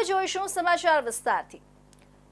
હવે જોઈશું સમાચાર વિસ્તારથી.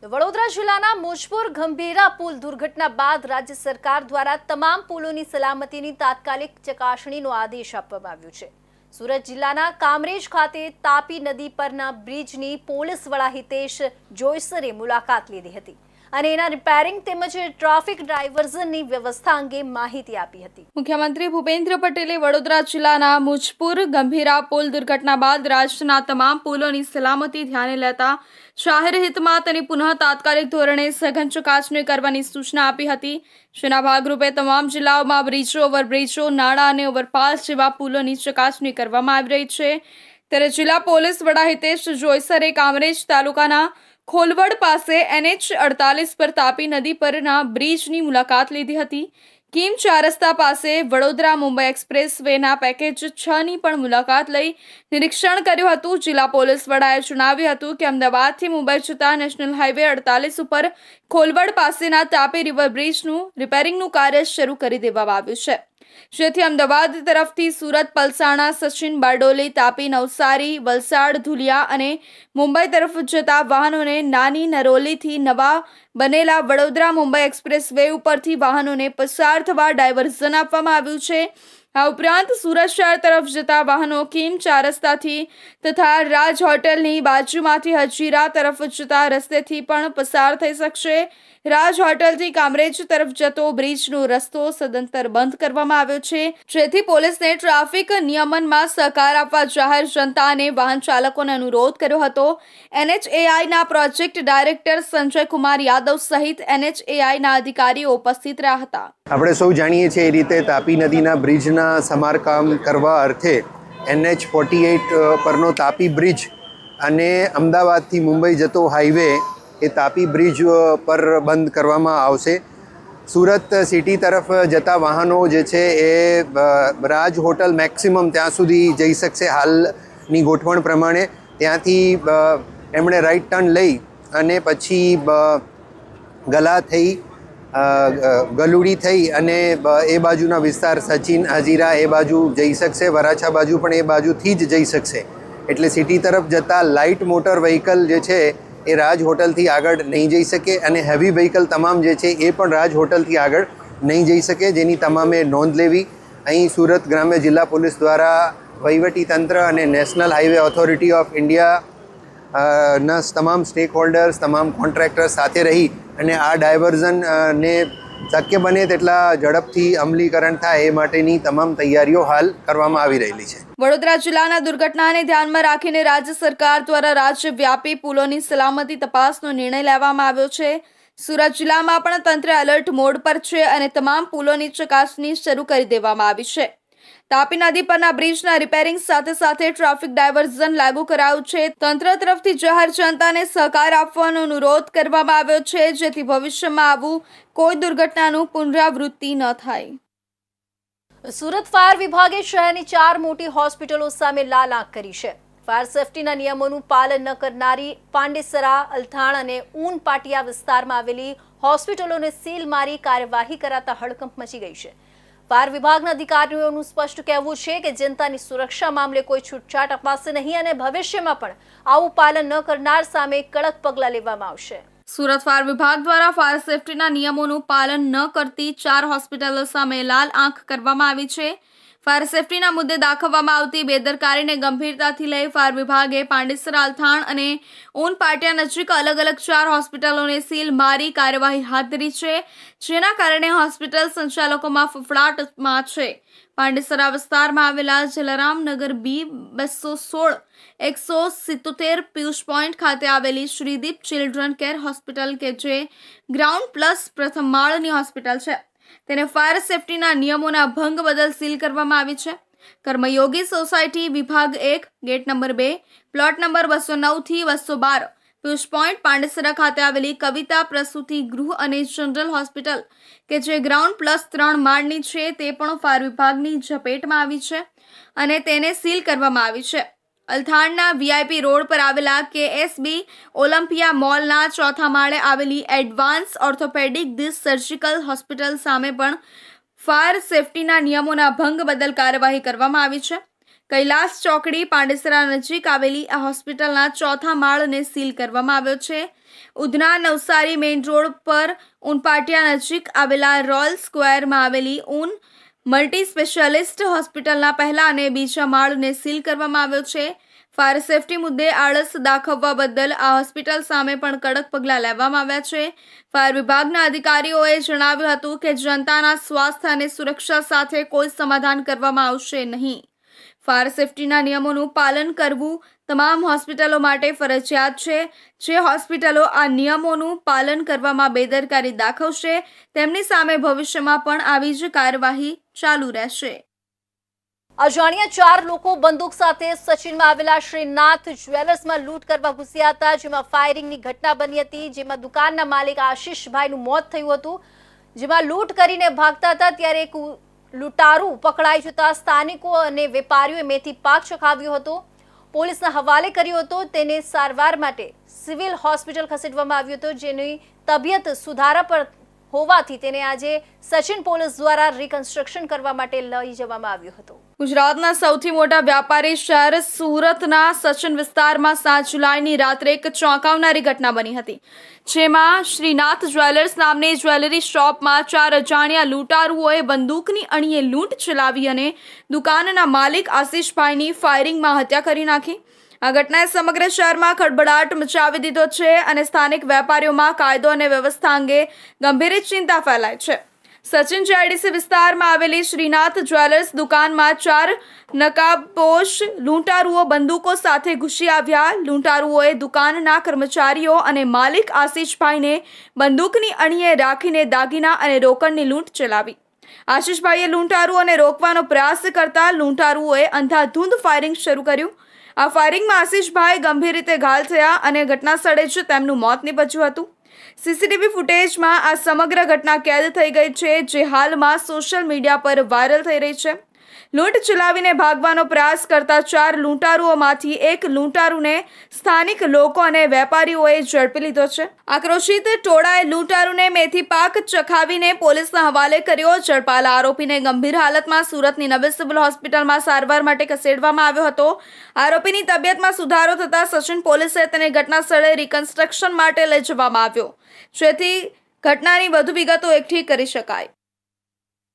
વડોદરા જિલ્લાના મોજપુર ગંભીરા પુલ દુર્ઘટના બાદ રાજ્ય સરકાર દ્વારા તમામ પુલોની સલામતીની તાત્કાલિક ચકાસણીનો આદેશ આપવામાં આવ્યો છે. સુરત જિલ્લાના કામરેજ ખાતે તાપી નદી પરના બ્રિજની પોલીસ વડા હિતેશ જોઈસરે મુલાકાત લીધી હતી. અને એના રિપેરિંગ તેમજ ટ્રાફિક ડાયવર્ઝનની વ્યવસ્થા અંગે માહિતી આપી હતી. મુખ્યમંત્રી ભૂપેન્દ્ર પટેલે વડોદરા જિલ્લાના મુજપુર, ગંભીરા પુલ દુર્ઘટના બાદ રાજ્યના તમામ પુલોની સલામતી ધ્યાને લેતા જાહેર હિતમાં તેની પુનઃ તાત્કાલિક ધોરણે સઘન ચકાસણી કરવાની સૂચના આપી હતી. જેના ભાગરૂપે તમામ જિલ્લાઓમાં બ્રિજો, ઓવરબ્રિજો, નાળા અને ઓવરપાસ જેવા પુલોની ચકાસણી કરવામાં આવી રહી છે. ત્યારે જિલ્લા પોલીસ વડા હિતેશ જોઈસરે કામરેજ તાલુકાના ખોલવડ પાસે એનએચ અડતાલીસ પર તાપી નદી પરના બ્રિજની મુલાકાત લીધી હતી. કિમ ચાર રસ્તા પાસે વડોદરા મુંબઈ એક્સપ્રેસ વેના પેકેજ છની પણ મુલાકાત લઈ નિરીક્ષણ કર્યું હતું. જિલ્લા પોલીસ વડાએ જણાવ્યું હતું કે અમદાવાદથી મુંબઈ જતા નેશનલ હાઈવે અડતાલીસ ઉપર ખોલવડ પાસેના તાપી રિવર બ્રિજનું રિપેરિંગનું કાર્ય શરૂ કરી દેવામાં આવ્યું છે. જેથી અમદાવાદ તરફથી સુરત, પલસાણા, સચિન બારડોલી, તાપી, નવસારી, વલસાડ, ધુલિયા અને મુંબઈ તરફ જતા વાહનોને નાની નરોલીથી નવા બનેલા વડોદરા મુંબઈ એક્સપ્રેસ વે ઉપરથી વાહનોને પસાર થવા ડાયવર્ઝન આપવામાં આવ્યું છે. આ ઉપરાંત સુરત શહેર તરફ જતા વાહનો કિમ ચાર રસ્તાથી તથા રાજ હોટેલની બાજુમાંથી હજીરા તરફ જતા રસ્તેથી પણ પસાર થઈ શકશે. રાજ હોટલથી કામરેજ તરફ જતો બ્રિજનો રસ્તો સદંતર બંધ કરવામાં આવ્યો છે. જેથી પોલીસને ટ્રાફિક નિયમનમાં સહકાર આપવા જાહેર જનતા અને વાહન ચાલકોને અનુરોધ કર્યો હતો. એનએચએઆઈના પ્રોજેક્ટ ડાયરેક્ટર સંજય કુમાર યાદવ સહિત એનએચએઆઈના અધિકારીઓ ઉપસ્થિત રહ્યા હતા. આપણે સૌ જાણીએ છીએ એ રીતે તાપી નદીના બ્રિજના સમારકામ કરવા અર્થે એનએચ ફોર્ટી એઇટ પરનો તાપી બ્રિજ અને અમદાવાદથી મુંબઈ જતો હાઈવે એ તાપી બ્રિજ પર બંધ કરવામાં આવશે. સુરત સિટી તરફ જતા વાહનો જે છે એ રાજ હોટલ મેક્સિમમ ત્યાં સુધી જઈ શકશે હાલની ગોઠવણ પ્રમાણે. ત્યાંથી એમણે રાઈટ ટર્ન લઈ અને પછી ગલા થઈ ગલુડી થઈ અને એ બાજુના વિસ્તાર સચિન હજીરા એ બાજુ જઈ શકશે, વરાછા બાજુ પણ એ બાજુથી જ જઈ શકશે. એટલે સિટી તરફ જતાં લાઇટ મોટર વ્હીકલ જે છે એ રાજ હોટલથી આગળ નહીં જઈ શકે અને હેવી વ્હીકલ તમામ જે છે એ પણ રાજ હોટલથી આગળ નહીં જઈ શકે. જેની તમામે નોંધ લેવી. અહીં સુરત ગ્રામ્ય જિલ્લા પોલીસ દ્વારા તંત્ર અને national highway authority of India ના, તમામ સ્ટેક હોલ્ડર્સ તમામ કોન્ટ્રાક્ટર્સ સાથે રહી અને આ ડાયવર્ઝન ને શક્ય બને તેટલા ઝડપથી અમલીકરણ થાય એ માટેની તમામ તૈયારીઓ હાલ કરવામાં આવી રહેલી છે. વડોદરા જિલ્લાના દુર્ઘટનાને ધ્યાનમાં રાખીને રાજ્ય સરકાર દ્વારા રાજ્યવ્યાપી પુલોની સલામતી તપાસનો નિર્ણય લેવામાં આવ્યો છે. સુરત જિલ્લામાં પણ તંત્ર એલર્ટ મોડ પર છે અને તમામ પુલોની ચકાસણી શરૂ કરી દેવામાં આવી છે. તાપી નદી પરના બ્રિજના રિપેરિંગ સાથે સાથે ટ્રાફિક ડાયવર્ઝન લાગુ કરાયું છે. તંત્ર તરફથી જાહેર જનતાને સહકાર આપવાનો અનુરોધ કરવામાં આવ્યો છે, જેથી ભવિષ્યમાં આવું કોઈ દુર્ઘટનાનું પુનરાવૃત્તિ ન થાય. સુરત ફાયર વિભાગે શહેરની ચાર મોટી હોસ્પિટલો સામે લાલ આંખ કરી છે. ફાયર સેફટીના નિયમોનું પાલન ન કરનારી પાંડેસરા, અલથાણ અને ઊન પાટિયા વિસ્તારમાં આવેલી હોસ્પિટલોને સીલ મારી કાર્યવાહી કરાતા હડકંપ મચી ગઈ છે. ફાયર વિભાગના અધિકારીઓનું સ્પષ્ટ કહેવું છે કે જનતાની સુરક્ષા મામલે કોઈ છૂટછાટ અપાશે નહીં અને ભવિષ્યમાં પણ આવું પાલન ન કરનાર સામે કડક પગલાં લેવામાં આવશે. સુરત ફાયર વિભાગ દ્વારા ફાયર સેફટીના નિયમોનું પાલન ન કરતી ચાર હોસ્પિટલો સામે લાલ આંખ કરવામાં આવી છે. ફાયર સેફટીના મુદ્દે દાખવવામાં આવતી બેદરકારીને ગંભીરતાથી લઈ ફાયર વિભાગે પાંડેસર અલથાણ અને ઊન પાટિયા નજીક અલગ અલગ ચાર હોસ્પિટલોને સીલ મારી કાર્યવાહી હાથ ધરી છે, જેના કારણે હોસ્પિટલ સંચાલકોમાં ફફડાટમાં છે. પાંડેસરા વિસ્તારમાં આવેલા જલારામનગર બી બસો સોળ, એકસો સિત્તોતેર પિયુષ પોઈન્ટ ખાતે આવેલી શ્રીદીપ ચિલ્ડ્રન કેર હોસ્પિટલ કે જે ગ્રાઉન્ડ પ્લસ પ્રથમ માળની હોસ્પિટલ છે. તેને ફાયર સેફટીના નિયમોના ભંગ બદલ સીલ કરવામાં આવી છે. કર્મયોગી સોસાયટી વિભાગ એક ગેટ નંબર બે પ્લોટ નંબર બસો નવથી બસો બાર, પિયુષ પોઈન્ટ પાંડેસરા ખાતે આવેલી કવિતા પ્રસૂતિ ગૃહ અને જનરલ હોસ્પિટલ કે જે ગ્રાઉન્ડ પ્લસ ત્રણ માળની છે તે પણ ફાયર વિભાગની ઝપેટમાં આવી છે અને તેને સીલ કરવામાં આવી છે. અલથાણના વીઆઈપી રોડ પર આવેલા કેએસબી ઓલિમ્પિયા મોલના ચોથા માળે આવેલી એડવાન્સ ઓર્થોપેડિક દિસ સર્જિકલ હોસ્પિટલ સામે પણ ફાયર સેફટીના નિયમોના ભંગ બદલ કાર્યવાહી કરવામાં આવી છે. કૈલાસ ચોકડી પાંડેસરા નજીક આવેલી આ હોસ્પિટલના ચોથા માળને સીલ કરવામાં આવ્યો છે. ઉધના નવસારી મેઇન રોડ પર ઉનપાટિયા નજીક આવેલા રોયલ સ્ક્વેરમાં આવેલી ઉન મલ્ટી સ્પેશિયાલિસ્ટ હોસ્પિટલના પહેલા અને બીજા માળને સીલ કરવામાં આવ્યો છે. ફાયર સેફટી મુદ્દે આળસ દાખવવા બદલ આ હોસ્પિટલ સામે પણ કડક પગલાં લેવામાં આવ્યા છે. ફાયર વિભાગના અધિકારીઓએ જણાવ્યું હતું કે જનતાના સ્વાસ્થ્ય અને સુરક્ષા સાથે કોઈ સમાધાન કરવામાં આવશે નહીં. ફાયર સેફટીના નિયમોનું પાલન કરવું તમામ હોસ્પિટલો માટે ફરજિયાત છે. જે હોસ્પિટલો આ નિયમોનું પાલન કરવામાં બેદરકારી દાખવશે, તેમની સામે ભવિષ્યમાં પણ આવી જ કાર્યવાહી ચાલુ રહેશે. અજાણ્યા ચાર લોકો બંદૂક સાથે સચિનમાં આવેલા શ્રીનાથ જ્વેલર્સમાં લૂંટ કરવા ઘૂસ્યા હતા, જેમાં ફાયરિંગની ઘટના બની હતી, જેમાં દુકાનના માલિક આશીષભાઈનું મોત થયું હતું. જેમાં લૂંટ કરીને ભાગતા હતા, ત્યારે એક લૂંટારું પકડાઈ જતા સ્થાનિકો અને વેપારીઓએ મેથી પાક ચખાવ્યો હતો. પોલીસના હવાલે કર્યો હતો, તેને સારવાર માટે સિવિલ હોસ્પિટલ ખસેડવામાં આવ્યો હતો, જેની તબિયત સુધારા પર હોવાથી તેને આજે સચિન પોલીસ દ્વારા રિકન્સ્ટ્રક્શન કરવા માટે લઈ જવામાં આવ્યો હતો. ગુજરાતના સૌથી મોટા વ્યાપારી શહેર સુરતના સચિન વિસ્તારમાં સાત જુલાઈની રાત્રે એક ચોંકાવનારી ઘટના બની હતી, જેમાં શ્રીનાથ જ્વેલર્સ નામની જ્વેલરી શોપમાં ચાર અજાણ્યા લૂંટારુઓએ બંદૂકની અણીએ લૂંટ ચલાવી અને દુકાનના માલિક આશીષભાઈની ફાયરિંગમાં હત્યા કરી નાખી. આ ઘટનાએ સમગ્ર શહેરમાં ખળભળાટ મચાવી દીધો છે અને સ્થાનિક વેપારીઓમાં કાયદો અને વ્યવસ્થા અંગે ગંભીર ચિંતા ફેલાય છે. સચિન જીઆઈડીસી વિસ્તારમાં આવેલી શ્રીનાથ જ્વેલર્સ દુકાનમાં ચાર નકાબપોશ લૂંટારુઓ બંદૂકો સાથે ઘૂસી આવ્યા. લૂંટારુઓએ દુકાનના કર્મચારીઓ અને માલિક આશીષભાઈને બંદૂકની અણીએ રાખીને દાગીના અને રોકડની લૂંટ ચલાવી. આશીષભાઈએ લૂંટારુઓને રોકવાનો પ્રયાસ કરતા લૂંટારુઓએ અંધાધૂંધ ફાયરિંગ શરૂ કર્યું. આ ફાયરિંગમાં આશિષભાઈ ગંભીર રીતે ઘાયલ થયા અને ઘટના સ્થળે જ તેમનું મોત નીપજ્યું હતું. સીસીટીવી ફૂટેજમાં આ સમગ્ર ઘટના કેદ થઈ ગઈ છે, જે હાલમાં સોશિયલ મીડિયા પર વાયરલ થઈ રહી છે. લૂંટ ચલાવીને ભાગવાનો પ્રયાસ કરતા ચાર લૂંટારુઓમાંથી એક લૂંટારુને સ્થાનિક લોકો અને વેપારીઓએ ઝડપી લીધો છે. આક્રોશિત ટોળાએ લૂંટારુને મેથી પાક ચખાવીને પોલીસના હવાલે કર્યો. ઝડપાયેલા આરોપીને ગંભીર હાલતમાં સુરતની નવી સિવિલ હોસ્પિટલમાં સારવાર માટે ખસેડવામાં આવ્યો હતો. આરોપીની તબિયતમાં સુધારો થતાં સચિન પોલીસે તેને ઘટના સ્થળે રિકન્સ્ટ્રક્શન માટે લઈ જવામાં આવ્યો. જેથી ઘટનાની વધુ વિગતો એકઠી કરી શકાય.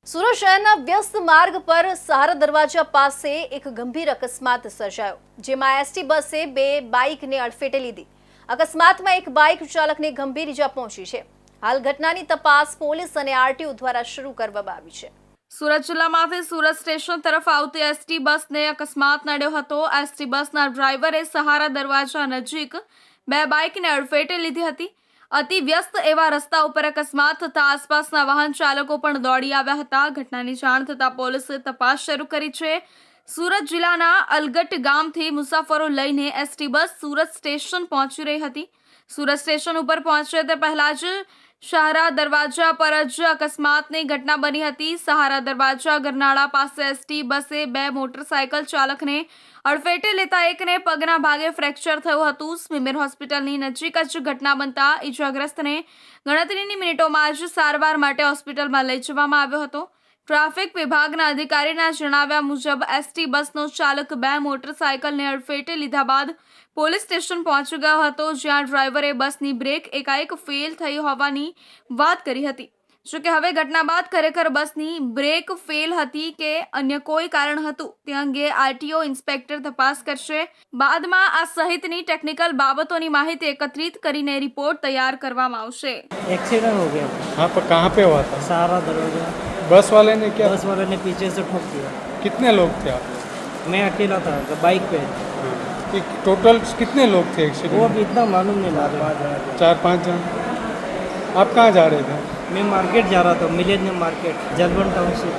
સુરત શહેરના વ્યસ્ત માર્ગ પર સહારા દરવાજા પાસે એક ગંભીર અકસ્માત સર્જાયો, જેમાં એસટી બસે બે બાઇકને અડફેટે લીધી. અકસ્માતમાં એક બાઇક ચાલકને ગંભીર ઇજા પહોંચી છે. હાલ ઘટનાની તપાસ પોલીસ અને આરટીઓ દ્વારા શરૂ કરવામાં આવી છે. સુરત જિલ્લામાંથી સુરત સ્ટેશન તરફ આવતી એસટી બસને અકસ્માત નડ્યો હતો. એસટી બસના ડ્રાઈવરે સહારા દરવાજા નજીક બે બાઇકને અડફેટે લીધી હતી. અતિ વ્યસ્ત એવા રસ્તા ઉપર અકસ્માત થતા આસપાસના વાહન ચાલકો પણ દોડી આવ્યા હતા. ઘટનાની જાણ થતાં પોલીસે તપાસ શરૂ કરી છે. સુરત જિલ્લાના અલગટ ગામથી મુસાફરો લઈને એસટી બસ સુરત સ્ટેશન પહોંચી રહી હતી. સુરત સ્ટેશન ઉપર પહોંચે તે પહેલાં જ સહારા દરવાજા પર જ અકસ્માતની ઘટના બની હતી. સહારા દરવાજા ગરનાળા પાસે એસટી બસે બે મોટરસાયકલ ચાલકને અડફેટે લેતા એકને પગના ભાગે ફ્રેક્ચર થયું હતું. સ્મીમેર હોસ્પિટલની નજીક જ ઘટના બનતા ઈજાગ્રસ્તને ગણતરીની મિનિટોમાં જ સારવાર માટે હોસ્પિટલમાં લઈ જવામાં આવ્યો હતો. ટ્રાફિક વિભાગના અધિકારીના જણાવ્યા મુજબ, એસટી બસનો ચાલક બે મોટરસાયકલને અડફેટે લીધા બાદ પોલીસ સ્ટેશન પહોંચી ગયો હતો, જ્યાં ડ્રાઈવરે બસની બ્રેક એકાએક ફેલ થઈ હોવાની વાત કરી હતી. જોકે હવે ઘટના બાદ ખરેખર બસની બ્રેક ફેલ હતી કે અન્ય કોઈ કારણ હતું તે અંગે આરટીઓ ઇન્સ્પેક્ટર તપાસ કરશે બાદમાં આ સહિતની ટેકનિકલ બાબતોની માહિતી એકત્રિત કરીને રિપોર્ટ તૈયાર કરવામાં આવશે एक्सीडेंट हो गया हाँ पर कहाँ पे हुआ था सारा दरवाजा बस वाले ने क्या बस वाले ने पीछे से ठोक दिया कितने लोग थे आप मैं अकेला था तो बाइक पे ये टोटल कितने लोग थे वो एक्सीडेंट अभी इतना मालूम नहीं लगा चार पाँच जन आप कहाँ जा रहे थे मैं मार्केट जा रहा था मिलेनियम मार्केट जलबन टाउनशिप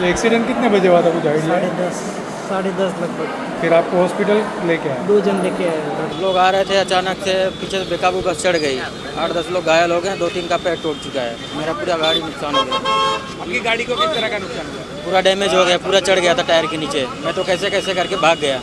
ये एक्सीडेंट कितने बजे हुआ था कुछ साढ़े दस साढ़े दस लगभग। फिर आपको हॉस्पिटल लेके आए? दो जन लेके आए। लोग आ रहे थे अचानक से पीछे से बेकाबू बस चढ़ गई। आठ दस लोग घायल हो गए दो तीन का पैर टूट चुका है। मेरा पूरा गाड़ी नुकसान हो गया। आपकी गाड़ी को किस तरह का नुकसान हुआ? पूरा डैमेज हो गया पूरा चढ़ गया था टायर के नीचे। मैं तो कैसे कैसे करके भाग गया।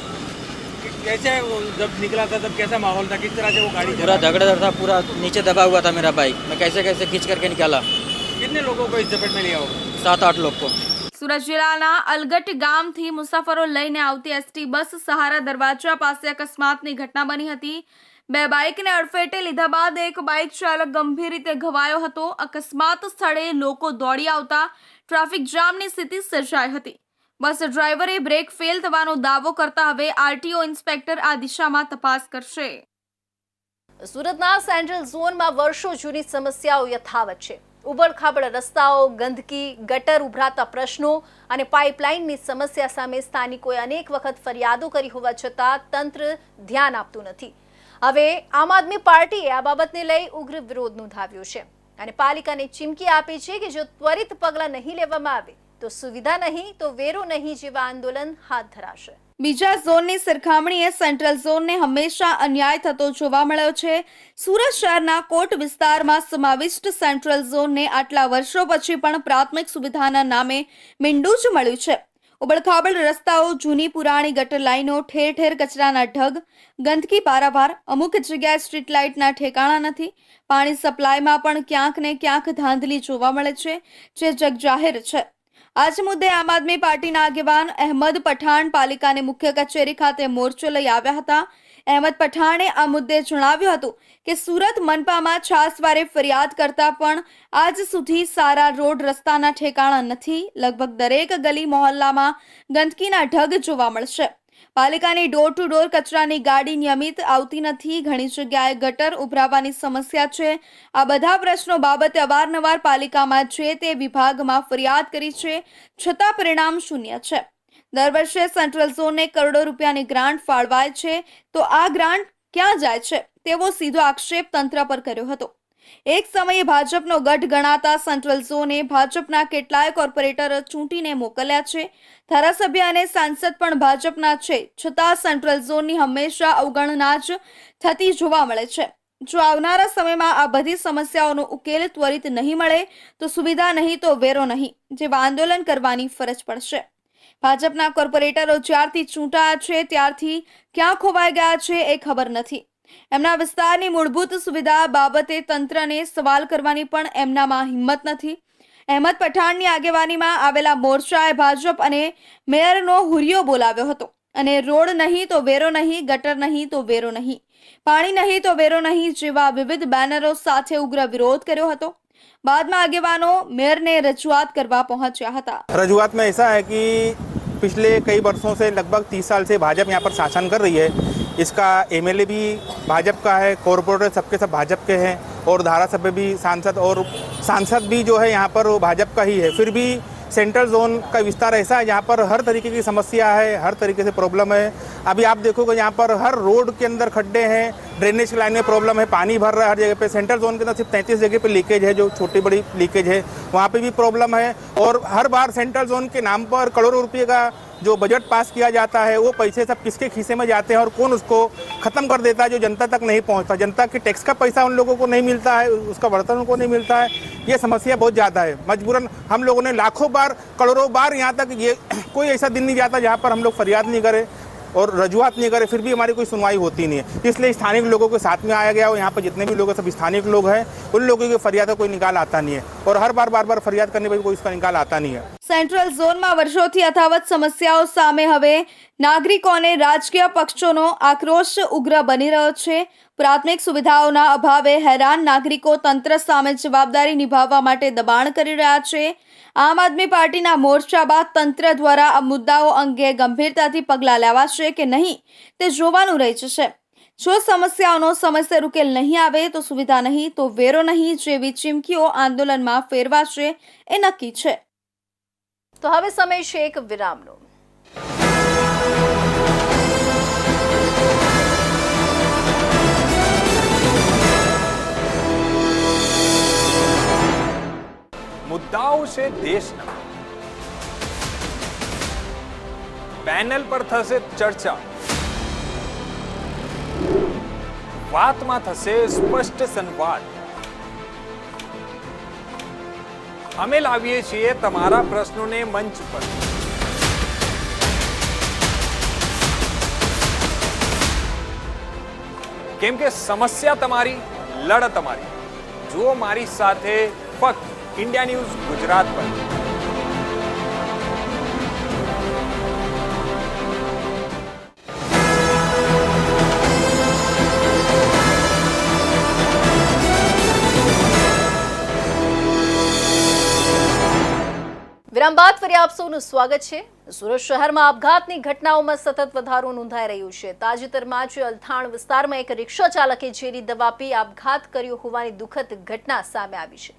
कैसे वो जब निकला था तब कैसा माहौल था किस तरह से वो गाड़ी पूरा चला धगड़ था पूरा नीचे दबा हुआ था मेरा बाइक मैं कैसे कैसे खींच करके निकाला कितने लोगों को इस चपेट में लिया होगा सात आठ लोग को સુરત જિલ્લાના અલગટ ગામથી મુસાફરો લઈને આવતી એસટી બસ સહારા દરવાજા પાસે અકસ્માતની ઘટના બની હતી બે બાઇકને અડફેટે લીધા બાદ એક બાઇક ચાલક ગંભીર રીતે ઘવાયો હતો અકસ્માત સ્થળે લોકો દોડી આવતા ટ્રાફિક જામની સ્થિતિ સર્જાઈ હતી બસ ડ્રાઈવરે બ્રેક ફેલ થવાનો દાવો કરતા હવે આરટીઓ ઇન્સ્પેક્ટર આ દિશામાં તપાસ કરશે. સુરતના સેન્ટ્રલ ઝોનમાં વર્ષો જૂની સમસ્યાઓ યથાવત છે. ઉબડખાબડ રસ્તાઓ, ગંદકી, ગટર ઉભરાતા પ્રશ્નો અને પાઇપલાઇનની સમસ્યા સામે સ્થાનિકોએ અનેક વખત ફરિયાદો કરી હોવા છતાં તંત્ર ધ્યાન આપતું નથી. હવે આમ આદમી પાર્ટીએ આ બાબતને લઈ ઉગ્ર વિરોધ નોંધાવ્યો છે. અને પાલિકાને ચીમકી આપી છે કે જો ત્વરિત પગલાં નહીં લેવામાં આવે તો સુવિધા નહીં, તો વેરો નહીં જેવા આંદોલન હાથ ધરાશે. બીજા ઝોનની સરખામણીએ સેન્ટ્રલ ઝોનને હંમેશા અન્યાય થતો જોવા મળ્યો છે. સુરત શહેરના કોટ વિસ્તારમાં સમાવિષ્ટ સેન્ટ્રલ ઝોનને આટલા વર્ષો પછી પણ પ્રાથમિક સુવિધાના નામે મીંડું જ મળ્યું છે. ઉબડખાબડ રસ્તાઓ, જૂની પુરાણી ગટર લાઈનો, ઠેર ઠેર કચરાના ઢગ, ગંદકી પારાભાર અમુક જગ્યાએ સ્ટ્રીટ લાઇટના ઠેકાણા નથી. પાણી સપ્લાયમાં પણ ક્યાંક ને ક્યાંક ધાંધલી જોવા મળે છે, જે જગજાહેર છે. આજ મુદ્દે આમ આદમી પાર્ટીના આગેવાન અહેમદ પઠાણ પાલિકાની મુખ્ય કચેરી ખાતે મોરચો લઈ આવ્યા હતા. અહેમદ પઠાણે આ મુદ્દે જણાવ્યું હતું કે સુરત મનપામાં છાસવારે ફરિયાદ કરતા પણ આજ સુધી સારા રોડ રસ્તાના ઠેકાણા નથી. લગભગ દરેક ગલી મોહલ્લામાં ગંદકીના ઢગ જોવા મળશે. પાલિકાની ડોર ટુ ડોર કચરાની ગાડી નિયમિત આવતી નથી. ઘણી જગ્યાએ ગટર ઉભરાવાની સમસ્યા છે. આ બધા પ્રશ્નો બાબતે અવારનવાર પાલિકામાં છે તે વિભાગમાં ફરિયાદ કરી છે. છતાં પરિણામ શૂન્ય છે. દર વર્ષે સેન્ટ્રલ ઝોનને કરોડો રૂપિયાની ગ્રાન્ટ ફાળવાય છે. તો આ ગ્રાન્ટ ક્યાં જાય છે? તેવો સીધો આક્ષેપ તંત્ર પર કર્યો હતો. એક સમયે ભાજપનો ગઢ ગણાતા સેન્ટ્રલ ઝોને ભાજપના કેટલાય કોર્પોરેટર ચૂંટીને મોકલ્યા છે. ધારાસભ્ય અને સાંસદ પણ ભાજપના છે. છતાં સેન્ટ્રલ ઝોનની હંમેશા અવગણના જ થતી જોવા મળે છે. જો આવનારા સમયમાં આ બધી સમસ્યાઓનો ઉકેલ ત્વરિત નહીં મળે, તો સુવિધા નહીં તો વેરો નહીં, જેવા આંદોલન કરવાની ફરજ પડશે. ભાજપના કોર્પોરેટરો જ્યારથી ચૂંટાયા છે, ત્યારથી ક્યાં ખોવાઈ ગયા છે એ ખબર નથી. એમના વિસ્તારની મૂળભૂત સુવિધા બાબતે તંત્રને સવાલ કરવાની પણ એમનામાં હિંમત નથી અહેમદ પઠાણની આગેવાનીમાં આવેલા મોરચાએ ભાજપ અને મેયરનો હુરિયો બોલાવ્યો હતો અને રોડ નહીં તો વેરો નહીં ગટર નહીં તો વેરો નહીં પાણી નહીં તો વેરો નહીં જેવા વિવિધ બેનરો સાથે ઉગ્ર વિરોધ કર્યો હતો બાદમાં આગેવાનો મેયરને રજૂઆત કરવા પહોંચ્યા હતા रजुआत में ऐसा है कि पिछले कई वर्षों से लगभग तीस साल से भाजपा यहाँ पर शासन कर रही है इसका एमएलए भी भाजपा का है कॉरपोरेटर सबके सब भाजपा के हैं और धारासभ्य भी सांसद और सांसद भी जो है यहाँ पर वो भाजपा का ही है। फिर भी सेंट्रल जोन का विस्तार ऐसा है जहाँ पर हर तरीके की समस्या है, हर तरीके से प्रॉब्लम है। अभी आप देखोगे यहाँ पर हर रोड के अंदर खड्डे हैं ड्रेनेज लाइन में प्रॉब्लम है, पानी भर रहा है हर जगह पे। सेंट्रल जोन के अंदर सिर्फ़ तैंतीस जगह पे लीकेज है, जो छोटी बड़ी लीकेज है, वहाँ पे भी प्रॉब्लम है। और हर बार सेंट्रल जोन के नाम पर करोड़ों रुपये का जो बजट पास किया जाता है, वो पैसे सब किसके खीसे में जाते हैं और कौन उसको खत्म कर देता है जो जनता तक नहीं पहुँचता? जनता के टैक्स का पैसा उन लोगों को नहीं मिलता है, उसका बर्तन उनको नहीं मिलता है। ये समस्या बहुत ज़्यादा है। मजबूरन, हम लोगों ने लाखों बार, करोड़ों बार यहाँ तक ये कोई ऐसा दिन नहीं जाता जहाँ पर हम लोग फरियाद नहीं करें। और रजुआत नहीं करे फिर भी हमारी कोई सुनवाई होती नहीं है इसलिए स्थानीय लोगों के साथ में आया गया और यहाँ पर जितने भी लोग हैं सब स्थानीय लोग हैं उन लोगों की फरियाद का कोई निकाल आता नहीं है और हर बार बार बार फरियाद करने पर भी कोई इसका निकाल आता नहीं है સેન્ટ્રલ ઝોનમાં વર્ષોથી યથાવત સમસ્યાઓ સામે હવે નાગરિકોને રાજકીય પક્ષોનો આક્રોશ ઉગ્ર બની રહ્યો છે. પ્રાથમિક સુવિધાઓના અભાવે હેરાન નાગરિકો તંત્ર સામે જવાબદારી નિભાવવા માટે દબાણ કરી રહ્યા છે. આમ આદમી પાર્ટીના મોરચા બાદ તંત્ર દ્વારા આ મુદ્દાઓ અંગે ગંભીરતાથી પગલાં લેવાશે કે નહીં તે જોવાનું રહી જશે. જો સમસ્યાઓનો સમયસર ઉકેલ નહીં આવે તો સુવિધા નહીં, તો વેરો નહીં જેવી ચીમકીઓ આંદોલનમાં ફેરવાશે એ નક્કી છે. તો હવે સમય છે એક વિરામનો. મુદ્દાઓ છે દેશના પેનલ પર થશે ચર્ચા વાતમાં થશે સ્પષ્ટ સંવાદ અમે લાવીએ છીએ તમારા પ્રશ્નોને મંચ પર કેમ કે સમસ્યા તમારી લડત તમારી જુઓ મારી સાથે ફક્ત ઇન્ડિયા ન્યૂઝ ગુજરાત પર. વિરામ બાદ ફરી આપ સૌનું સ્વાગત છે. સુરત શહેરમાં આપઘાતની ઘટનાઓમાં સતત વધારો નોંધાઈ રહ્યો છે. તાજેતરમાં જ અલથાણ વિસ્તારમાં એક રિક્ષા ચાલકે ઝેરી દવા પી આપઘાત કર્યો હોવાની દુઃખદ ઘટના સામે આવી છે.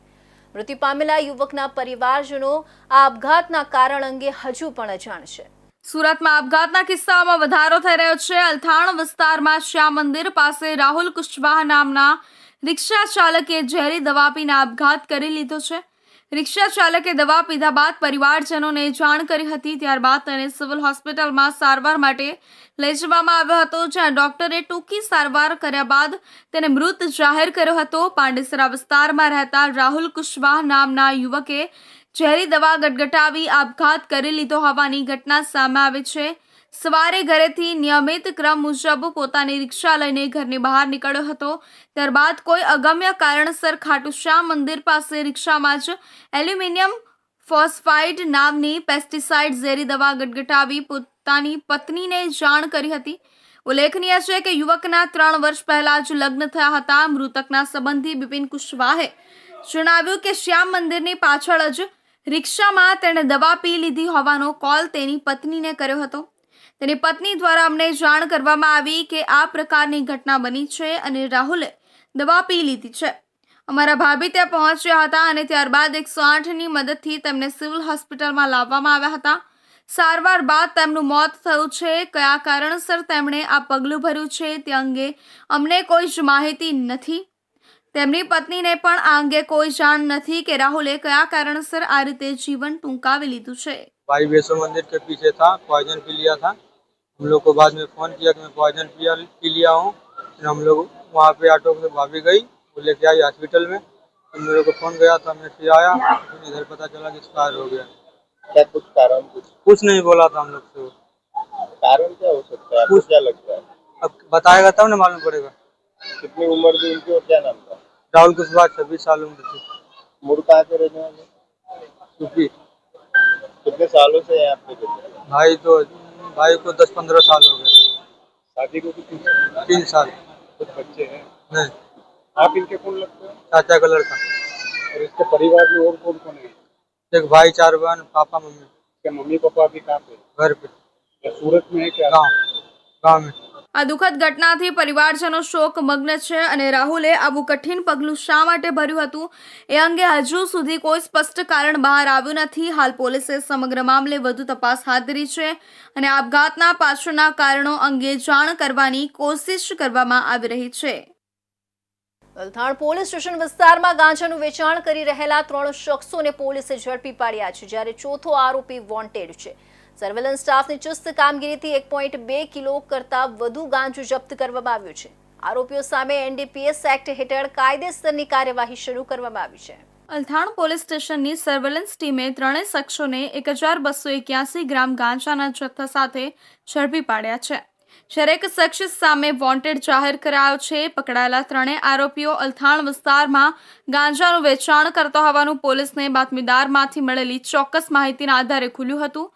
મૃત્યુ પામેલા યુવકના પરિવારજનો આ આપઘાતના કારણ અંગે હજુ પણ અજાણ છે. સુરતમાં આપઘાતના કિસ્સાઓમાં વધારો થઈ રહ્યો છે. અલથાણ વિસ્તારમાં શ્યામ મંદિર પાસે રાહુલ કુશવાહ નામના રિક્ષા ચાલકે ઝેરી દવા પીને આપઘાત કરી લીધો છે. રિક્ષા ચાલકે દવા પીધા બાદ પરિવારજનોને જાણ કરી હતી, ત્યારબાદ તેને સિવિલ હોસ્પિટલમાં સારવાર માટે લઈ જવામાં આવ્યો હતો, જ્યાં ડોક્ટરે ટૂંકી સારવાર કર્યા બાદ તેને મૃત જાહેર કર્યો હતો. પાંડેસરા વિસ્તારમાં રહેતા રાહુલ કુશવાહ નામના યુવકે ઝેરી દવા ગટગટાવી આપઘાત કરી લીધો હોવાની ઘટના સામે આવી છે. સવારે ઘરેથી નિયમિત ક્રમ મુજબ પોતાની રિક્ષા લઈને ઘરની બહાર નીકળ્યો હતો. ત્યારબાદ કોઈ અગમ્ય કારણસર ખાટુશ્યામ મંદિર પાસે રિક્ષામાં જ એલ્યુમિનિયમ ફોસ્ફાઇડ નામની પેસ્ટિસાઇડ ઝેરી દવા ગટગટાવી પોતાની પત્નીને જાણ કરી હતી. ઉલ્લેખનીય છે કે યુવકના ત્રણ વર્ષ પહેલા જ લગ્ન થયા હતા. મૃતકના સંબંધી બિપિન કુશવાહે જણાવ્યું કે શ્યામ મંદિરની પાછળ જ રિક્ષામાં તેણે દવા પી લીધી હોવાનો કોલ તેની પત્નીને કર્યો હતો. તેની પત્ની દ્વારા અમને જાણ કરવામાં આવી કે આ પ્રકારની ઘટના બની છે અને રાહુલે દવા પી લીધી છે અમારા ભાભી ત્યાં પહોંચ્યા હતા અને ત્યારબાદ એકસો આઠની મદદથી તેમને સિવિલ હોસ્પિટલમાં લાવવામાં આવ્યા હતા સારવાર બાદ તેમનું મોત થયું છે કયા કારણસર તેમણે આ પગલું ભર્યું છે તે અંગે અમને કોઈ જ માહિતી નથી તેમની પત્નીને પણ આ અંગે કોઈ જાણ નથી કે રાહુલે કયા કારણસર આ રીતે જીવન ટૂંકાવી લીધું છે भाई वैष्णो मंदिर के पीछे था पॉइजन पी लिया था हम लोग को बाद में फ़ोन किया कि मैं पॉइजन पिया पी लिया हूँ। फिर हम लोग वहाँ पे ऑटो से भाभी गई वो लेके आई हॉस्पिटल में। फिर मेरे को फ़ोन गया था मैं फिर आया। फिर इधर पता चला कि एक्सपायर हो गया। क्या कुछ कारण कुछ? कुछ नहीं बोला था हम लोग से। कारण क्या हो सकता है? कुछ- क्या लगता है? अब बताएगा तब ना मालूम पड़ेगा। कितनी उम्र थी उनकी और क्या नाम था? राहुल कुशवाहा छब्बीस साल उम्र थी। मूड कहाँ के रहने वाले? कितने सालों से यहाँ पे भाई तो भाई को दस पंद्रह साल हो गए। शादी को कितने तीन साल कुछ बच्चे हैं। नहीं। आप इनके कौन लगते हैं? चाचा का लड़का। और इसके परिवार में और कौन कौन है? एक भाई चार बहन पापा मम्मी। क्या मम्मी पापा भी कहाँ पे? घर पे। सूरत में है क्या? गाँव। गाँव में। આ દુઃખદ ઘટનાથી પરિવારજનો શોક મગ્ન છે અને રાહુલે આવું કઠિન પગલું શા માટે ભર્યું હતું? એ અંગે હજુ સુધી કોઈ સ્પષ્ટ કારણ બહાર આવ્યું નથી. હાલ પોલીસે સમગ્ર મામલે વધુ તપાસ હાથ ધરી છે અને આપઘાતના પાછળના કારણો અંગે જાણ કરવાની કોશિશ કરવામાં આવી રહી છે. અલથાણ પોલીસ સ્ટેશન વિસ્તારમાં ગાંજાનું વેચાણ કરી રહેલા ત્રણ શખ્સોને પોલીસે ઝડપી પાડ્યા છે, જ્યારે ચોથો આરોપી વોન્ટેડ છે. સર્વેલન્સ સ્ટાફની ચુસ્ત કામગીરીથી એક પોઈન્ટ બે કિલો કરતાં વધુ ગાંજો જપ્ત કરવામાં આવ્યું છે. આરોપીઓ સામે એનડીપીએસ એક્ટ હેઠળ કાયદેસરની કાર્યવાહી શરૂ કરવામાં આવી છે. અલથાણ પોલીસ સ્ટેશનની સર્વેલન્સ ટીમે ત્રણેય શખ્સોને એક હજાર બસો એક્યાસી ગ્રામ ગાંજાના જથ્થા સાથે ઝડપી પાડ્યા છે. જ્યારે એક શખ્સ સામે વોન્ટેડ જાહેર કરાયો છે, પકડાયેલા ત્રણેય આરોપીઓ અલથાણ વિસ્તારમાં ગાંજાનું વેચાણ કરતા હોવાનું પોલીસને બાતમીદારમાંથી મળેલી ચોક્કસ માહિતીના આધારે ખુલ્યું હતું.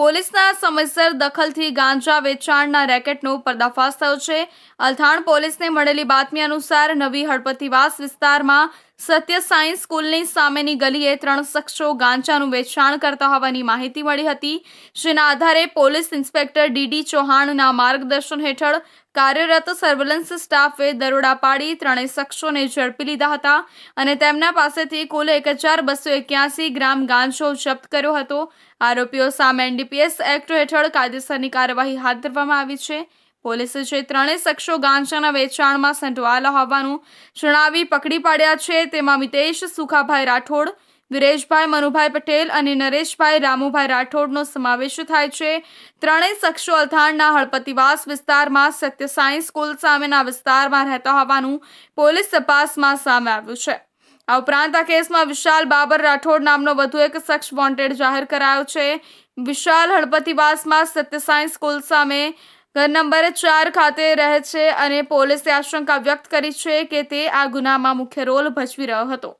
પોલીસના સમયસર દખલથી ગાંજા વેચાણના રેકેટનો પર્દાફાશ થયો છે. અલથાણ પોલીસને મળેલી બાતમી અનુસાર નવી હળપતિવાસ વિસ્તારમાં સત્ય સાયન્સ સ્કૂલની સામેની ગલીએ ત્રણ શખ્સો ગાંજાનું વેચાણ કરતા હોવાની માહિતી મળી હતી. જેના આધારે પોલીસ ઇન્સ્પેક્ટર ડીડી ચૌહાણના માર્ગદર્શન હેઠળ કાર્યરત સર્વેલન્સ સ્ટાફે દરોડા પાડી ત્રણેય શખ્સોને ઝડપી લીધા હતા અને તેમના પાસેથી કુલ એક હજાર બસો એક્યાસી ગ્રામ ગાંજો જપ્ત કર્યો હતો. આરોપીઓ સામે એનડીપીએસ એક્ટ હેઠળ કાયદેસરની કાર્યવાહી હાથ ધરવામાં આવી છે. પોલીસે જે ત્રણેય શખ્સો ગાંજાના વેચાણમાં સંડવાયેલા હોવાનું જણાવી પકડી પાડ્યા છે. તેમાં મિતેશ, સુખાભાઈ રાઠોડ, વિરેશભાઈ મનુભાઈ પટેલ અને નરેશભાઈ રામુભાઈ રાઠોડનો સમાવેશ થાય છે. ત્રણેય શખ્સો અલથાણના હળપતિવાસ વિસ્તારમાં સત્ય સાયન્સ સ્કૂલ સામેના વિસ્તારમાં રહેતા હોવાનું પોલીસ તપાસમાં સામે આવ્યું છે. આ ઉપરાંત આ કેસમાં વિશાલ બાબર રાઠોડ નામનો વધુ એક શખ્સ વોન્ટેડ જાહેર કરાયો છે. વિશાલ હળપતિવાસમાં સત્ય સાયન્સ સ્કૂલ સામે ઘર નંબર ચાર ખાતે રહે છે અને પોલીસે આશંકા વ્યક્ત કરી છે કે તે આ ગુનામાં મુખ્ય રોલ ભજવી રહ્યો હતો.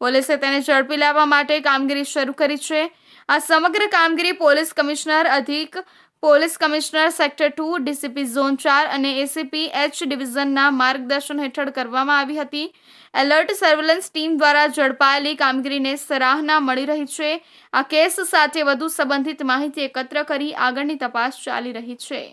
પોલીસે તેને ઝડપી લેવા માટે કામગીરી શરૂ કરી છે. આ સમગ્ર કામગીરી પોલીસ કમિશનર અધિક police commissioner sector two, DCP zone ચાર અને એસીપી એચ ડિવિઝનના માર્ગદર્શન હેઠળ કરવામાં આવી હતી. એલર્ટ સર્વેલન્સ ટીમ દ્વારા ઝડપાયેલી કામગીરીને સરાહના મળી રહી છે. આ કેસ સાથે વધુ સંબંધિત માહિતી એકત્ર કરી આગળની તપાસ ચાલી રહી છે.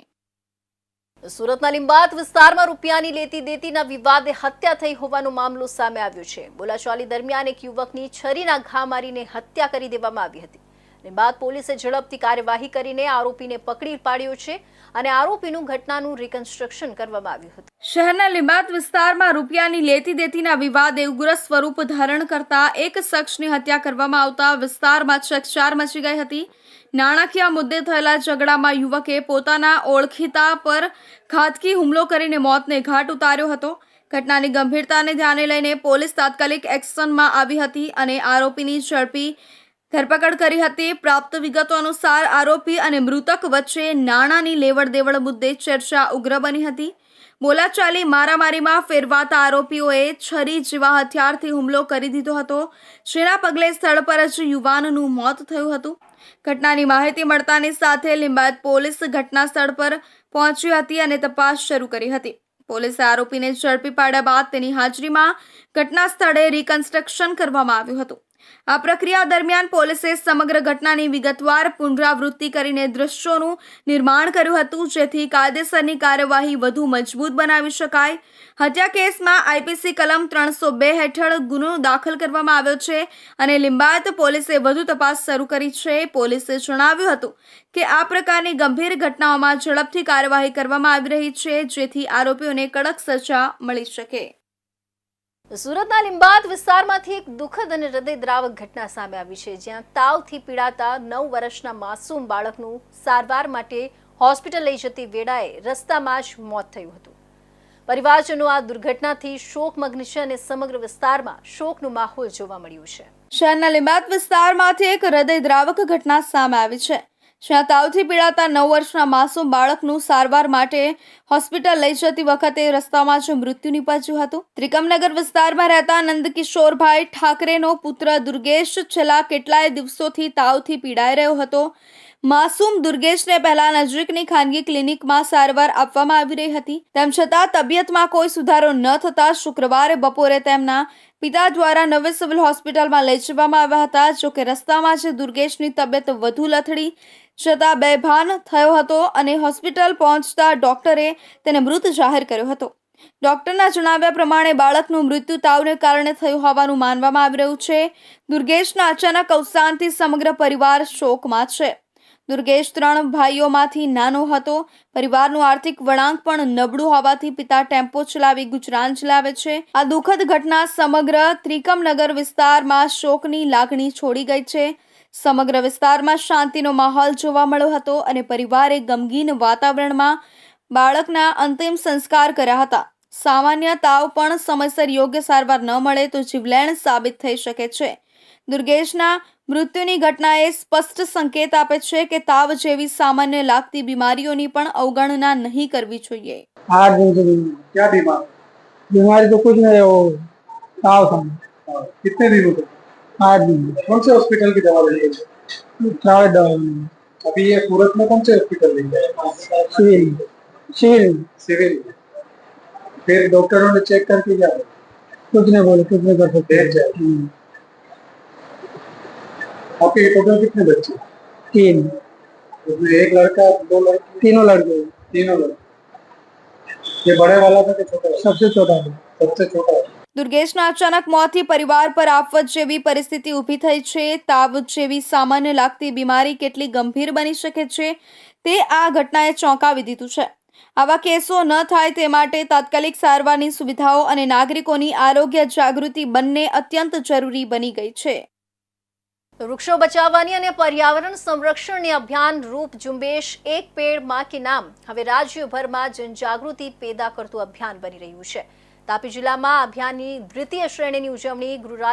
સુરતના લિંબાત વિસ્તારમાં રૂપિયાની લેતી દેતીના વિવાદે હત્યા થઈ હોવાનો મામલો સામે આવ્યો છે. બોલાચાલી દરમિયાન એક યુવકની છરીના ઘા મારીને હત્યા કરી દેવામાં આવી હતી. લિંબાત પોલીસે ઝડપથી કાર્યવાહી કરીને આરોપીને પકડી પાડ્યો છે અને આરોપીનું ઘટનાનું રિકન્સ્ટ્રક્શન કરવામાં આવ્યું હતું. શહેરના લિંબાત વિસ્તારમાં રૂપિયાની લેતી દેતીના વિવાદે ઉગ્ર સ્વરૂપ ધારણ કરતા એક શખ્સની હત્યા કરવામાં આવતા વિસ્તારમાં ચકચાર મચી ગઈ હતી. નાણાકીય મુદ્દે થયેલા ઝઘડામાં યુવકે પોતાના ઓળખીતા પર ઘાતકી હુમલો કરીને મોતને ઘાટ ઉતાર્યો હતો. ઘટનાની ગંભીરતાને ધ્યાને લઈને પોલીસ તાત્કાલિક એક્શનમાં આવી હતી અને આરોપીની ઝડપી ધરપકડ કરી હતી. પ્રાપ્ત વિગતો અનુસાર આરોપી અને મૃતક વચ્ચે નાણાંની લેવડ દેવડ મુદ્દે ચર્ચા ઉગ્ર બની હતી. બોલાચાલી મારામારીમાં ફેરવાતા આરોપીઓએ છરી જેવા હથિયારથી હુમલો કરી દીધો હતો, જેના પગલે સ્થળ પર જ યુવાનનું મોત થયું હતું. ઘટનાની માહિતી મળતાની સાથે લિંબાયત પોલીસ ઘટના સ્થળ પર પહોંચી હતી અને તપાસ શરૂ કરી હતી. પોલીસે આરોપીને ઝડપી પાડ્યા બાદ તેની હાજરીમાં ઘટના સ્થળે રિકન્સ્ટ્રક્શન કરવામાં આવ્યું હતું. આ પ્રક્રિયા દરમિયાન પોલીસે સમગ્ર ઘટનાની વિગતવાર પુનરાવૃત્તિ કરીને દ્રશ્યોનું નિર્માણ કર્યું હતું, જેથી કાયદેસરની કાર્યવાહી વધુ મજબૂત બનાવી શકાય. હત્યા કેસમાં આઈપીસી કલમ ત્રણસો બે હેઠળ ગુનો દાખલ કરવામાં આવ્યો છે અને લિંબાયત પોલીસે વધુ તપાસ શરૂ કરી છે. પોલીસે જણાવ્યું હતું કે આ પ્રકારની ગંભીર ઘટનાઓમાં ઝડપથી કાર્યવાહી કરવામાં આવી રહી છે, જેથી આરોપીઓને કડક સજા મળી શકે. સુરતના લિંબાત વિસ્તારમાંથી એક દુઃખદ અને હૃદયદ્રાવક ઘટના સામે આવી છે, જ્યાં તાવથી પીડાતા નવ વર્ષના માસૂમ બાળકનું સારવાર માટે હોસ્પિટલ લઈ જતી વેળાએ રસ્તામાં જ મોત થયું હતું. પરિવારજનો આ દુર્ઘટનાથી શોકમગ્ન છે અને સમગ્ર વિસ્તારમાં શોકનું માહોલ જોવા મળ્યું છે. શહેરના લિંબાત વિસ્તારમાંથી એક હૃદયદ્રાવક ઘટના સામે આવી છે. જ્યાં તાવથી પીડાતા નવ વર્ષના માસૂમ બાળકનું સારવાર માટે હોસ્પિટલ લઈ જતી વખતે રસ્તામાં જ મૃત્યુ નીપજ્યું હતું. ત્રિકમનગર વિસ્તારમાં રહેતા નંદકિશોરભાઈ ઠાકરેનો પુત્ર દુર્ગેશ છેલ્લા કેટલાય દિવસોથી તાવથી પીડાઈ રહ્યો હતો. માસૂમ દુર્ગેશને પહેલા નજીકની ખાનગી ક્લિનિકમાં સારવાર આપવામાં આવી રહી હતી. તેમ છતાં તબિયતમાં કોઈ સુધારો ન થતા શુક્રવારે બપોરે તેમના પિતા દ્વારા નવી સિવિલ હોસ્પિટલમાં લઈ જવામાં આવ્યા હતા, જોકે રસ્તામાં જ દુર્ગેશની તબિયત વધુ લથડી જતા બેભાન થયો હતો અને હોસ્પિટલ પહોંચતા ડોક્ટરે તેને મૃત જાહેર કર્યો હતો. ડોક્ટરના જણાવ્યા પ્રમાણે બાળકનું મૃત્યુ તાવને કારણે થયું હોવાનું માનવામાં આવી રહ્યું છે. દુર્ગેશના અચાનક અવસાનથી સમગ્ર પરિવાર શોકમાં છે. દુર્ગેશ ત્રણ ભાઈઓમાંથી નાનો હતો. પરિવારનું આર્થિક વળાંક પણ નબળું હોવાથી પિતા ટેમ્પો ચલાવી ગુજરાન ચલાવે છે. આ દુઃખદ ઘટના સમગ્ર ત્રિકમનગર વિસ્તારમાં શોકની લાગણી છોડી ગઈ છે. સમગ્ર વિસ્તારમાં શાંતિનો માહોલ જોવા મળ્યો હતો અને પરિવારે ગમગીન વાતાવરણમાં બાળકના અંતિમ સંસ્કાર કર્યા હતા સામાન્ય તાવ પણ સમયસર યોગ્ય સારવાર ન મળે તો જીવલેણ સાબિત થઈ શકે છે દુર્ગેશના મૃત્યુની ઘટનાએ સ્પષ્ટ સંકેત આપે છે કે તાવ જેવી સામાન્ય લાગતી બીમારીઓની પણ અવગણના નહીં કરવી જોઈએ आठ दिन से बीमार क्या बीमार बीमारी तो कुछ नहीं है वो ताव था हाँ, कितने दिनों से आठ कौन से हॉस्पिटल की दवा ली है अभी ये सूरत में कौन से हॉस्पिटल ली है सिविल। सिविल। सिविल। फिर डॉक्टरों ने चेक करके क्या कुछ नहीं बोले कुछ नहीं कर सकते हम्म, आपके टोटल कितने बच्चे तीन। उसमें एक लड़का दो लड़की? तीनों लड़के। तीनों लड़के। ये बड़े वाला था कि छोटा सबसे छोटा था सबसे छोटा है। દુર્ગેશના અચાનક મોતથી પરિવાર પર આફત જેવી પરિસ્થિતિ ઊભી થઈ છે. તાવ જેવી સામાન્ય લાગતી બીમારી કેટલી ગંભીર બની શકે છે તે આ ઘટનાએ ચોંકાવી દીધું છે. આવા કેસો ન થાય તે માટે તાત્કાલિક સારવારની સુવિધાઓ અને નાગરિકોની આરોગ્ય જાગૃતિ બંને અત્યંત જરૂરી બની ગઈ છે. વૃક્ષો બચાવવાની અને પર્યાવરણ સંરક્ષણની અભિયાન રૂપ ઝુંબેશ એક પેડમાં કે નામ. હવે રાજ્યભરમાં જનજાગૃતિ પેદા કરતું અભિયાન બની રહ્યું છે. તાપી જિલ્લામાં અભિયાનની દ્વિતીય શ્રેણીની ઉજવણી ગૃહ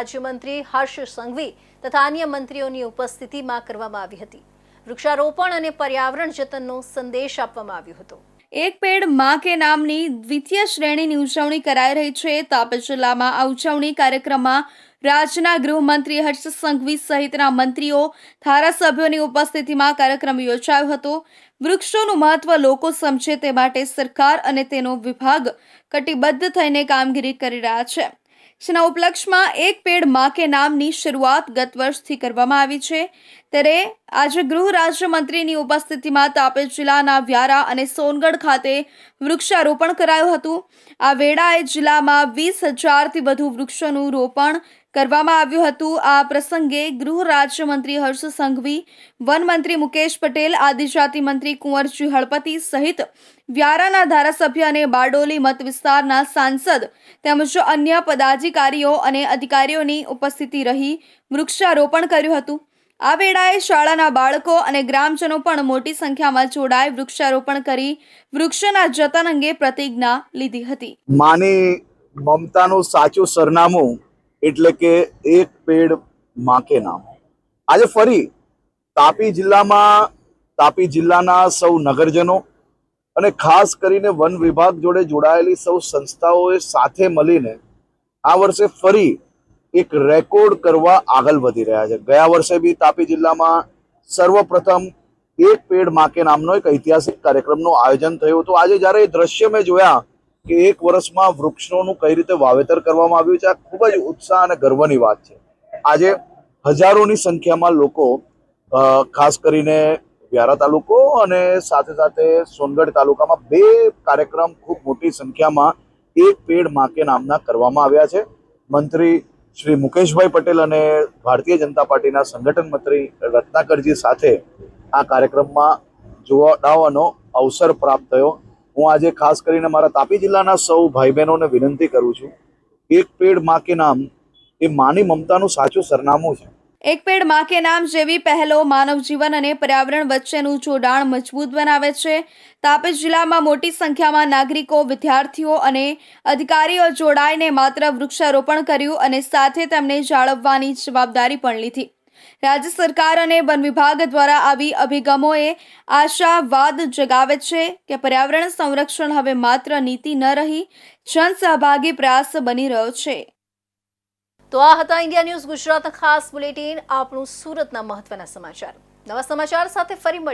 હર્ષ સંઘવી તથા અન્ય મંત્રીઓની ઉપસ્થિતિમાં કરવામાં આવી હતી. વૃક્ષારોપણ અને પર્યાવરણ જતનનો સંદેશ આપવામાં આવ્યો હતો. એક પેડમાં કે નામની દ્વિતીય શ્રેણીની ઉજવણી કરાઈ રહી છે. તાપી જિલ્લામાં આ ઉજવણી કાર્યક્રમમાં રાજ્યના ગૃહમંત્રી હર્ષ સંઘવી સહિતના મંત્રીઓ, ધારાસભ્યોની ઉપસ્થિતિમાં કાર્યક્રમ યોજાયો હતો. વૃક્ષોનું મહત્વ લોકો સમજે તે માટે સરકાર અને તેનો વિભાગ કટિબદ્ધ થઈને કામગીરી કરી રહ્યા છે. જેના ઉપલક્ષમાં એક પેડમાં કે નામની શરૂઆત ગત વર્ષથી કરવામાં આવી છે. ત્યારે આજે ગૃહ રાજ્યમંત્રીની ઉપસ્થિતિમાં તાપી જિલ્લાના વ્યારા અને સોનગઢ ખાતે વૃક્ષારોપણ કરાયું હતું. આ વેળાએ જિલ્લામાં વીસ હજારથી વધુ વૃક્ષોનું રોપણ કરવામાં આવ્યું હતું. આ પ્રસંગે ગૃહ રાજ્યમંત્રી હર્ષ સંઘવી વનમંત્રી મુકેશ પટેલ, આદિજાતિ મંત્રી કુંવરજી હળપતિ સહિત વ્યારાના ધારાસભ્ય અને બારડોલી મત વિસ્તારના સાંસદ તેમજ અન્ય પદાધિકારીઓ અને અધિકારીઓની ઉપસ્થિતિ રહી વૃક્ષારોપણ કર્યું હતું. આ વેળાએ શાળાના બાળકો અને ગ્રામજનો પણ મોટી સંખ્યામાં જોડાઈ વૃક્ષારોપણ કરી વૃક્ષોના જતન અંગે પ્રતિજ્ઞા લીધી હતી. માની મમતાનું સાચું સરનામું એટલે કે એક પેડ માકે નામ. આજે ફરી તાપી જિલ્લામાં, તાપી જિલ્લાના સૌ નગરજનો અને ખાસ કરીને વન વિભાગ જોડે જોડાયેલી સૌ સંસ્થાઓએ સાથે મળીને આ વર્ષે ફરી એક રેકોર્ડ કરવા આગળ વધી રહ્યા છે. ગયા વર્ષે બી તાપી જિલ્લામાં સર્વપ્રથમ એક પેડ માકે નામનો એક ઐતિહાસિક કાર્યક્રમનું આયોજન થયું હતું. આજે જ્યારે એ દ્રશ્ય મેં જોયા કે એક વર્ષમાં વૃક્ષોનું કઈ રીતે વાવેતર કરવામાં આવ્યું છે, આ ખૂબ જ ઉત્સાહ અને ગર્વની વાત છે. આજે હજારોની સંખ્યામાં લોકો ખાસ કરીને વ્યારા તાલુકો અને સાથે સાથે સોનગઢ તાલુકામાં બે કાર્યક્રમ ખૂબ મોટી સંખ્યામાં એક પેડ માકે નામના કરવામાં આવ્યા છે. મંત્રી શ્રી મુકેશભાઈ પટેલ અને ભારતીય જનતા પાર્ટીના સંગઠન મંત્રી રત્નાકરજી સાથે આ કાર્યક્રમમાં જોડાવાનો અવસર પ્રાપ્ત થયો. હું આજે ખાસ કરીને મારા તાપી જિલ્લાના સૌ ભાઈ બહેનોને વિનંતી કરું છું, એક પેડમાં કે નામ એ માની મમતાનું સાચું સરનામું છે. એક પેડમાં કે નામ જેવી પહેલો માનવ જીવન અને પર્યાવરણ વચ્ચેનું જોડાણ મજબૂત બનાવે છે. તાપી જિલ્લામાં મોટી સંખ્યામાં નાગરિકો, વિદ્યાર્થીઓ અને અધિકારીઓ જોડાઈને માત્ર વૃક્ષારોપણ કર્યું અને સાથે તેમને જાળવવાની જવાબદારી પણ લીધી. રાજ્ય સરકાર અને વન વિભાગ દ્વારા આવી અભિગમોએ આશાવાદ જગાવે છે કે પર્યાવરણ સંરક્ષણ હવે માત્ર નીતિ ન રહી, જનસહભાગી પ્રયાસ બની રહ્યો છે. તો આ હતા ઇન્ડિયા ન્યૂઝ ગુજરાત ખાસ બુલેટિન આપણું સુરતના મહત્વના સમાચાર. નવા સમાચાર સાથે ફરી મળીએ.